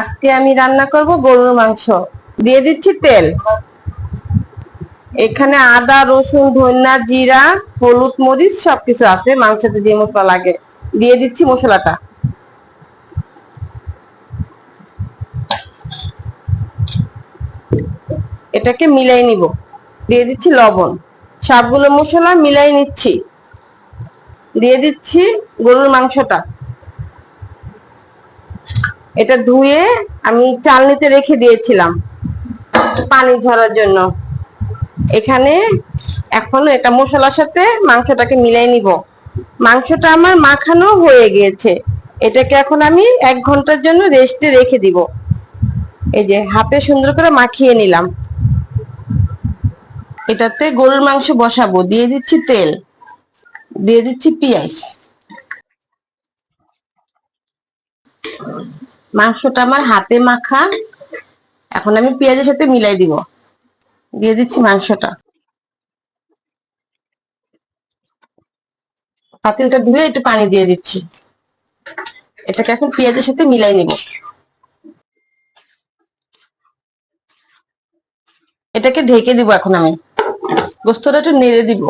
আজকে আমি রান্না করব গরুর মাংস। দিয়ে দিচ্ছি তেল। এখানে আদা, রসুন, ধনিয়া, জিরা, হলুদ, মরিচ সবকিছু আছে, মাংসতে যে মশলা লাগে। দিয়ে দিচ্ছি মশলাটা। এটাকে মিলাই নিব। দিয়ে দিচ্ছি লবণ। সবগুলো মশলা মিলাই নিচ্ছি। দিয়ে দিচ্ছি গরুর মাংসটা। এটা ধুয়ে আমি চালনিতে রেখে দিয়েছিলাম পানি ঝরার জন্য। এখানে এখন এটা মশলার সাথে মাংসটাকে মিলাই নিব। মাংসটা আমার মাখানো হয়ে গিয়েছে। এটাকে এখন আমি এক ঘণ্টার জন্য রেস্টে রেখে দিব। এই যে হাতে সুন্দর করে মাখিয়ে নিলাম। এটাতে গরুর মাংস বসাবো। দিয়ে দিচ্ছি তেল, দিয়ে দিচ্ছি পেঁয়াজ। মাংসটা আমার হাতে মাখা। এখন আমি পেঁয়াজের সাথে মিলাই দিব। দিয়ে দিচ্ছি মাংসটা। পাতিলটা ধুয়ে একটু পানি দিয়ে দিচ্ছি। এটাকে এখন পেঁয়াজের সাথে মিলাই নিব। এটাকে ঢেকে দিব এখন আমি। গোস্তটা একটু নেড়ে দিব।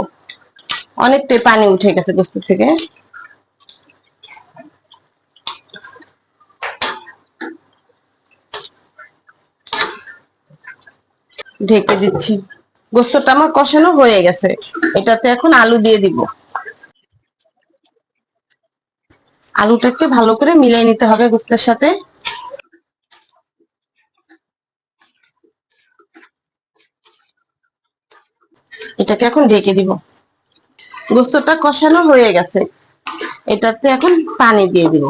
অনেকটাই পানি উঠে গেছে গোস্ত থেকে। ঢেকে দিচ্ছি। গোস্তটা আমার কষানো হয়ে গেছে। এটাতে এখন আলু দিয়ে দিব। আলুটাকে ভালো করে মিলাই নিতে হবে গোস্তের সাথে। এটাকে এখন ঢেকে দিব। গোস্তটা কষানো হয়ে গেছে। এটাতে এখন পানি দিয়ে দিব।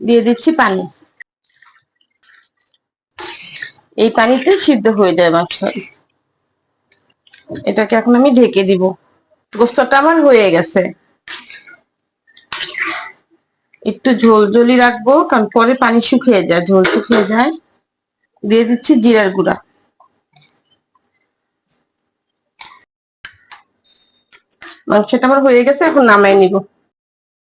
দিয়ে দিচ্ছি পানি। এই পানিতে সিদ্ধ হয়ে যায় মাংস এটাকে এখন আমি ঢেকে দিব। গোস্তটা আমার হয়ে গেছে। একটু ঝোল ঝোলি রাখব, কারণ পরে পানি শুকিয়ে যায়, ঝোল শুকিয়ে যায়। দিয়ে দিচ্ছি জিরার গুঁড়া। মাংসটা আমার হয়ে গেছে, এখন নামাই নিব।